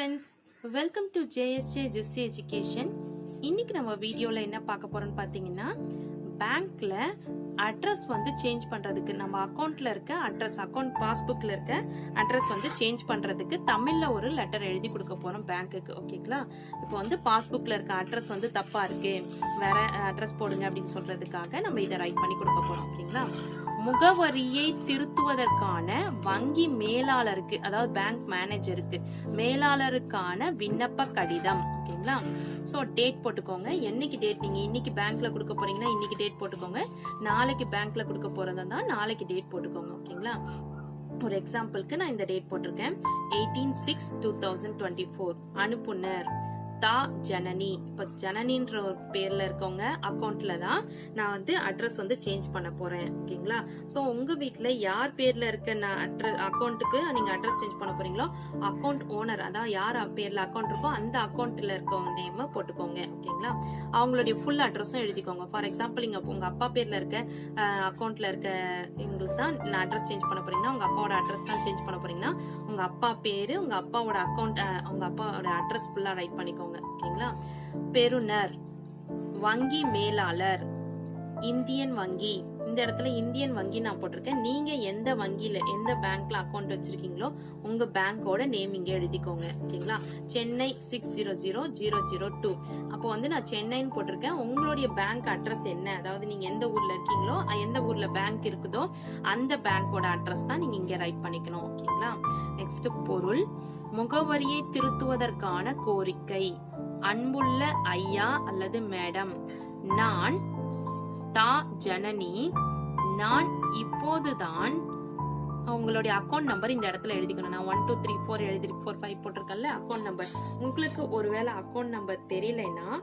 Friends welcome to JSJ Jessy education இன்னைக்கு நம்ம வீடியோவில் என்ன பார்க்க போறோம்னு பார்த்தீங்கன்னா பேங்க்ல அட்ரஸ் வந்து சேஞ்ச் பண்றதுக்கு நம்ம அக்கௌண்ட்ல இருக்க அட்ரஸ் அக்கௌண்ட் பாஸ்புக்ல இருக்க அட்ரஸ் வந்து சேஞ்ச் பண்றதுக்கு தமிழ்ல ஒரு லெட்டர் எழுதி கொடுக்க போறோம் பேங்க்குக்கு ஓகேங்களா இப்போ வந்து பாஸ்புக்ல இருக்க அட்ரஸ் வந்து தப்பா இருக்கு வேற அட்ரஸ் போடுங்க அப்படின்னு சொல்றதுக்காக நம்ம இதை ரைட் பண்ணி கொடுக்க போறோம் ஓகேங்களா முகவரியை திருத்துவதற்கான வங்கி மேலாளருக்கு அதாவது பேங்க் மேனேஜருக்கு மேலாளருக்கான விண்ணப்ப கடிதம் ஓகேங்களா? ஸோ டேட் போட்டுக்கோங்க. என்னைக்கு டேட் நீங்க இன்னைக்கு பேங்க்ல கொடுக்க போறீங்கன்னா இன்னைக்கு டேட் போட்டுக்கோங்க. நாளைக்கு பேங்க்ல கொடுக்க போறதா நாளைக்கு டேட் போட்டுக்கோங்க ஓகேங்களா? ஒரு எக்ஸாம்பிளுக்கு நான் இந்த டேட் போட்டிருக்கேன். Eighteen six two thousand twenty four அனுப்புனர். தா ஜனனி. இப்போ ஜனனின்ற ஒரு பேரில் இருக்கவங்க அக்கௌண்ட்ல தான் நான் வந்து அட்ரஸ் வந்து சேஞ்ச் பண்ண போகிறேன் ஓகேங்களா? ஸோ உங்கள் வீட்டில் யார் பேரில் இருக்க நான் அட்ரஸ் அக்கௌண்ட்டுக்கு நீங்கள் அட்ரஸ் சேஞ்ச் பண்ண போகிறீங்களோ அக்கௌண்ட் ஓனர் அதான் யார் பேரில் அக்கௌண்ட் இருக்கோ அந்த அக்கௌண்ட்டில் இருக்கவங்க நேமை போட்டுக்கோங்க. ஓகேங்களா? அவங்களுடைய ஃபுல் அட்ரஸும் எழுதிக்கோங்க. ஃபார் எக்ஸாம்பிள் இங்கே உங்கள் அப்பா பேரில் இருக்க அக்கௌண்ட்டில் இருக்க எங்களுக்கு தான் நான் அட்ரஸ் சேஞ்ச் பண்ண போறீங்கன்னா உங்கள் அப்பாவோட அட்ரஸ் தான் சேஞ்ச் பண்ண போகிறீங்கன்னா உங்கள் அப்பா பேர் உங்கள் அப்பாவோட அக்கௌண்ட் உங்கள் அப்பாவோட அட்ரஸ் ஃபுல்லாக ரைட் பண்ணிக்கோங்க. ஓகேங்களா? பெறுநர் வங்கி மேலாளர் இந்தியன் வங்கி. இந்த இடத்துல இந்தியன் வங்கி நான் போட்டிருக்கேன். நீங்க எந்த வங்கியில எந்த பேங்க்ல அக்கௌண்ட் வச்சிருக்கீங்களோ உங்க பேங்கோட நேம் இங்க எழுதிக்கோங்க. ஓகேங்களா? Chennai six zero zero zero zero two அப்போ வந்து நான் சென்னைன்னு போட்டிருக்கேன். உங்களுடைய பேங்க் அட்ரஸ் என்ன? அதாவது நீங்க எந்த ஊர்ல இருக்கீங்களோ எந்த ஊர்ல பேங்க் இருக்குதோ அந்த பேங்கோட அட்ரஸ் தான் நீங்க இங்க ரைட் பண்ணிக்கணும். ஓகேங்களா? நெக்ஸ்ட் பொருள். முகவரியை திருத்துவதற்கான கோரிக்கை. அன்புள்ள ஐயா அல்லது மேடம். நான் தா ஜனனி நான் இப்போதுதான் உங்களுடைய அக்கௌண்ட் நம்பர் இந்த இடத்துல எழுதிக்கணும். நான் ஒன் டூ த்ரீ ஃபோர் எழுதி ஃபோர் ஃபைவ் போட்டிருக்கல அக்கௌண்ட் நம்பர் உங்களுக்கு ஒருவேளை அக்கௌண்ட் நம்பர் தெரியலைன்னா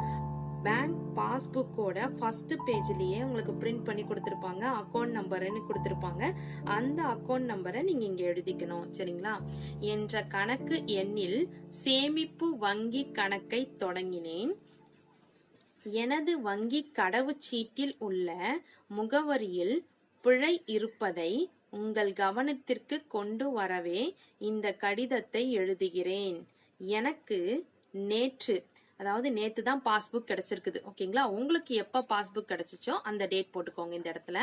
பேங்க் பாஸ்புக்கோட ஃபர்ஸ்ட் பேஜ்லயே உங்களுக்கு பிரிண்ட் பண்ணி கொடுத்துருப்பாங்க. அக்கௌண்ட் நம்பர்னு கொடுத்துருப்பாங்க. அந்த அக்கௌண்ட் நம்பரை நீங்க இங்க எழுதிக்கணும். சரிங்களா? என்ற கணக்கு எண்ணில் சேமிப்பு வங்கி கணக்கை தொடங்கினேன். எனது வங்கிக் கடவுச்சீட்டில் உள்ள முகவரியில் பிழை இருப்பதை உங்கள் கவனத்திற்கு கொண்டு வரவே இந்த கடிதத்தை எழுதுகிறேன். எனக்கு நேற்று அதாவது நேத்து தான் பாஸ்புக் கிடைச்சிருக்குது. ஓகேங்களா உங்களுக்கு எப்ப பாஸ்புக் கிடைச்சிச்சோ அந்த டேட் போட்டுக்கோங்க இந்த இடத்துல.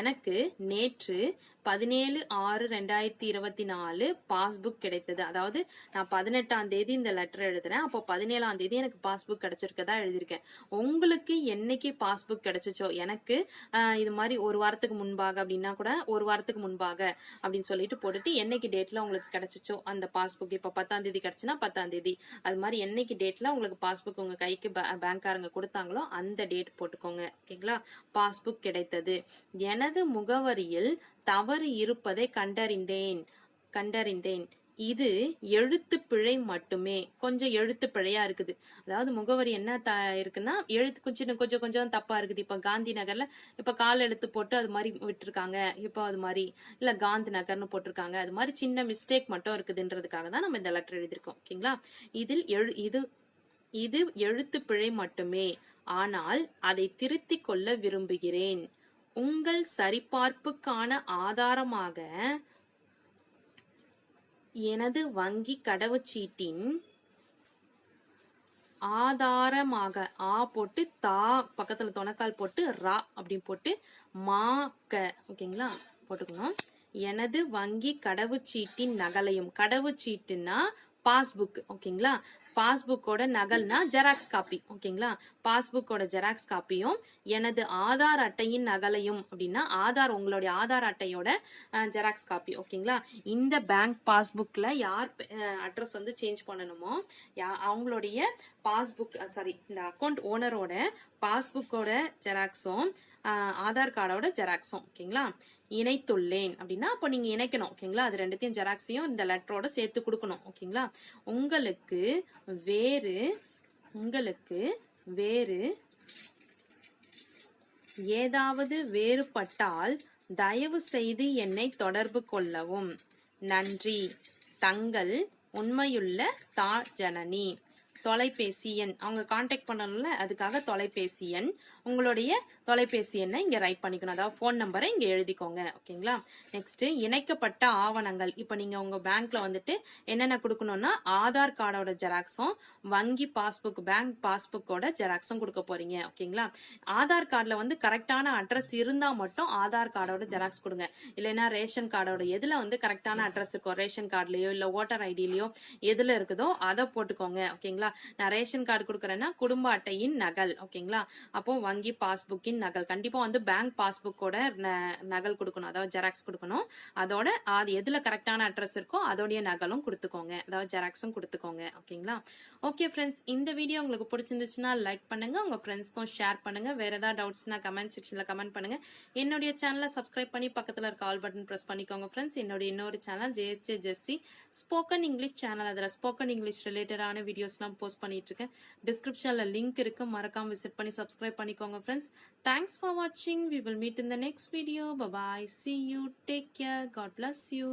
எனக்கு நேற்று பதினேழு ஆறு ரெண்டாயிரத்தி இருபத்தி நாலு பாஸ்புக் கிடைத்தது. அதாவது நான் பதினெட்டாம் தேதி இந்த லெட்டர் எழுதுறேன். அப்போ பதினேழாம் தேதி எனக்கு பாஸ்புக் கிடைச்சிருக்கதா எழுதியிருக்கேன். உங்களுக்கு என்னைக்கு பாஸ்புக் கிடைச்சிச்சோ எனக்கு இது மாதிரி ஒரு வாரத்துக்கு முன்பாக அப்படின்னா கூட ஒரு வாரத்துக்கு முன்பாக அப்படின்னு சொல்லிட்டு போட்டுட்டு என்னைக்கு டேட்ல உங்களுக்கு கிடைச்சிச்சோ அந்த பாஸ்புக் இப்போ பத்தாம் தேதி கிடைச்சுன்னா பத்தாம் தேதி. அது மாதிரி என்னைக்கு டேட்ல உங்களுக்கு பாஸ்புக் உங்க கைக்கு பே- பேங்க்காரங்க கொடுத்தாங்களோ அந்த டேட் போட்டுக்கோங்க. ஓகேங்களா? பாஸ்புக் கிடைத்தது. எனது முகவரியில் தவறு இருப்பதை கண்டறிந்தேன். கண்டறிந்தேன். இது எழுத்து பிழை மட்டுமே. கொஞ்சம் எழுத்து பிழையா இருக்குது. அதாவது முகவரி என்ன த இருக்குன்னா எழுத்து கொஞ்சம் கொஞ்சம் கொஞ்சம் தப்பா இருக்குது. இப்ப காந்தி நகர்ல இப்ப கால் எழுத்து போட்டு அது மாதிரி விட்டுருக்காங்க. இப்போ அது மாதிரி. இல்ல காந்தி நகர்னு போட்டிருக்காங்க. அது மாதிரி சின்ன மிஸ்டேக் மட்டும் இருக்குதுன்றதுக்காக தான் நம்ம இந்த லெட்டர் எழுதியிருக்கோம். ஓகேங்களா? இதில் எழு இது இது எழுத்து பிழை மட்டுமே. ஆனால் அதை திருத்திக் கொள்ள விரும்புகிறேன். உங்கள் சரிபார்ப்புக்கான ஆதாரமாக எனது வங்கி கடவுச்சீட்டின் ஆதாரமாக ஆ போட்டு தா பக்கத்துல தொணக்கால் போட்டு ரா அப்படின்னு போட்டு மா க ஓகேங்களா? போட்டுக்கணும். எனது வங்கி கடவுச்சீட்டின் நகலையும் கடவுச்சீட்டுன்னா பாஸ்புக் ஓகேங்களா? பாஸ்புக்கோட நகல்னா ஜெராக்ஸ் காப்பி ஓகேங்களா? பாஸ்புக்கோட ஜெராக்ஸ் காப்பியும் எனது ஆதார் அட்டையின் நகலையும் அப்படின்னா ஆதார் உங்களுடைய ஆதார் அட்டையோட ஜெராக்ஸ் காப்பி ஓகேங்களா? இந்த பேங்க் பாஸ்புக்கில் யார் அட்ரஸ் வந்து சேஞ்ச் பண்ணணுமோ யா- அவங்களுடைய பாஸ்புக் சாரி இந்த அக்கௌண்ட் ஓனரோட பாஸ்புக்கோட ஜெராக்ஸும் ஆதார் கார்டோட ஜெராக்ஸும் ஓகேங்களா? இணைத்துள்ளேன். அப்படின்னா அப்போ நீங்க இணைக்கணும் ஓகேங்களா? அது ரெண்டுத்தையும் ஜெராக்ஸையும் இந்த லெட்டரோட சேர்த்து கொடுக்கணும் ஓகேங்களா? உங்களுக்கு வேறு உங்களுக்கு வேறு ஏதாவது வேறுபட்டால் தயவு செய்து என்னை தொடர்பு கொள்ளவும். நன்றி. தங்கள் உண்மையுள்ள தா ஜனனி. தொலைபேசி எண். அவங்க காண்டாக்ட் பண்ணணும்ல அதுக்காக தொலைபேசி எண். உங்களுடைய தொலைபேசி எண்ணை இங்கே ரைட் பண்ணிக்கணும். அதாவது ஃபோன் நம்பரை இங்கே எழுதிக்கோங்க. ஓகேங்களா? நெக்ஸ்ட் இணைக்கப்பட்ட ஆவணங்கள். இப்போ நீங்கள் உங்கள் பேங்க்ல வந்துட்டு என்னென்ன கொடுக்கணும்னா ஆதார் கார்டோட ஜெராக்ஸும் வங்கி பாஸ்புக் பேங்க் பாஸ்புக்கோட ஜெராக்ஸும் கொடுக்க போறீங்க. ஓகேங்களா? ஆதார் கார்டில் வந்து கரெக்டான அட்ரஸ் இருந்தால் மட்டும் ஆதார் கார்டோட ஜெராக்ஸ் கொடுங்க. இல்லைன்னா ரேஷன் கார்டோட எதில் வந்து கரெக்டான அட்ரஸ் இருக்கும் ரேஷன் கார்டுலையோ இல்லை ஓட்டர் ஐடியிலையோ எதில் இருக்குதோ அதை போட்டுக்கோங்க. ஓகேங்களா? நான் ரேஷன் கார்டு கொடுக்குறேன்னா குடும்ப அட்டையின் நகல் ஓகேங்களா? அப்போ வங்கி பாஸ்புக்கின் நகல். கண்டிப்பா வந்து பேங்க் பாஸ்புக்கோட ந- நகல் கொடுக்கணும். அதாவது ஜெராக்ஸ் கொடுக்கணும். அதோட அது எதுல கரெக்டான அட்ரஸ் இருக்கோ அதோடைய நகலும் கொடுத்துக்கோங்க. அதாவது ஜெராக்ஸும் கொடுத்துக்கோங்க ஓகேங்களா? ஓகே ஃப்ரெண்ட்ஸ் இந்த வீடியோ உங்களுக்கு பிடிச்சிருந்துச்சுன்னா லைக் பண்ணுங்க. உங்க ஃப்ரெண்ட்ஸ்க்கும் ஷேர் பண்ணுங்க. வேற ஏதாவது டவுட்ஸ்னா கமெண்ட் செக்ஷன்ல கமெண்ட் பண்ணுங்க. என்னுடைய சேனலை சப்ஸ்கிரைப் பண்ணி பக்கத்துல இருக்க ஆல் பட்டன் பிரஸ் பண்ணிக்கோங்க ஃப்ரெண்ட்ஸ் என்னுடைய இன்னொரு channel JSJ Jessy spoken English channel அதில் ஸ்போக்கன் இங்கிலீஷ் ரிலேட்டடான வீடியோஸ்லாம் போஸ்ட் பண்ணிட்டு இருக்கேன் டிஸ்கிரிப்ஷன்ல லிங்க் இருக்கு. மறக்காம விசிட் பண்ணி சப்ஸ்கிரைப் பண்ணிக்கோங்க ஃப்ரெண்ட்ஸ் தேங்க்ஸ் ஃபார் வாட்சிங் we will meet in the next video bye bye see you take care God bless you